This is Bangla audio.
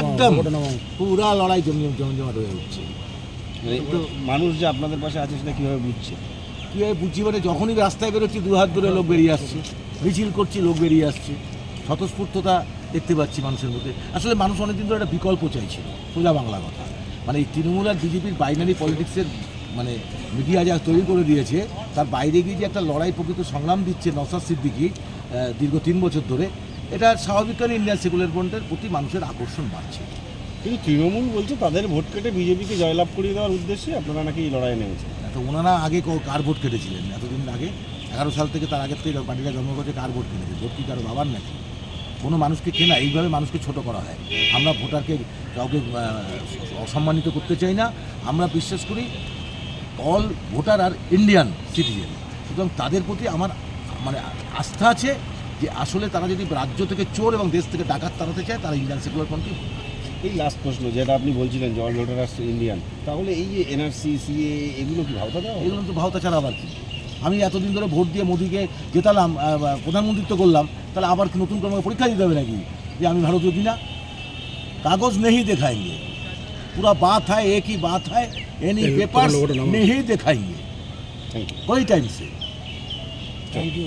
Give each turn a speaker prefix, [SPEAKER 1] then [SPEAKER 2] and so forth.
[SPEAKER 1] একদম। পুরা লড়াই জমি জমজমাট হয়ে উঠছে।
[SPEAKER 2] মানে মানুষ যে আপনাদের পাশে আছে সেটা কীভাবে বুঝছে?
[SPEAKER 1] কীভাবে বুঝি মানে যখনই রাস্তায় বেরোচ্ছি দু হাত ধরে লোক বেরিয়ে আসছে। মিছিল করছি লোক বেরিয়ে আসছে। স্বতঃস্ফূর্ততা দেখতে পাচ্ছি মানুষের মধ্যে। আসলে মানুষ অনেকদিন ধরে একটা বিকল্প চাইছিল সোজা বাংলা কথা। মানে এই তৃণমূল আর বিজেপির বাইনারি পলিটিক্সের মানে মিডিয়া যা তৈরি করে দিয়েছে তার বাইরে গিয়ে যে একটা লড়াই প্রকৃত সংগ্রাম দিচ্ছে নসাদ সিদ্দিকি দীর্ঘ তিন বছর ধরে এটা স্বাভাবিকভাবে ইন্ডিয়ান সেকুলার ফ্রন্টের প্রতি মানুষের আকর্ষণ বাড়ছে।
[SPEAKER 2] কিন্তু তৃণমূল বলছে তাদের ভোট কেটে বিজেপিকে জয়লাভ করিয়ে দেওয়ার উদ্দেশ্যে আপনারা নাকি লড়াই নেমেছেন।
[SPEAKER 1] তো ওনারা আগে কার ভোট কেটেছিলেন? এতদিন আগে এগারো সাল থেকে তার আগের থেকে পার্টিরা জন্ম করছে কার ভোট কেটেছে? ভোট কি কারও বাবার নাকি? কোনো মানুষকে কেনা এইভাবে মানুষকে ছোট করা হয়। আমরা ভোটারকে কাউকে অসম্মানিত করতে চাই না। আমরা বিশ্বাস করি all voter are Indian citizen সুতরাং তাদের প্রতি আমার মানে আস্থা আছে যে আসলে তারা যদি রাজ্য থেকে চোর এবং দেশ থেকে ডাকাত তাড়াতে চায় তারা ইন্ডিয়ান সেকুলার ফ্রন্টকে
[SPEAKER 2] এই লাস্ট প্রশ্ন যেটা আপনি বলছিলেন যে অল ইন্ডিয়ান তাহলে এই যে এনআরসি সিএ এগুলো কি ভাওতা দেওয়া
[SPEAKER 1] এগুলো তো ভাওতা ছাড়া আবার কি? আমি এতদিন ধরে ভোট দিয়ে মোদিকে জেতালাম প্রধানমন্ত্রিত্ব করলাম তাহলে আবার কি নতুন করে পরীক্ষা দিতে হবে নাকি? যে আমি ভারতীয় কিনা? কাগজ নেহি দেখাইয়ে। পুরো বাত হয় একই ही बात এনি পেপার
[SPEAKER 2] নেহি দেখাইয়ে।
[SPEAKER 1] কই টাইম সে।
[SPEAKER 2] Thank you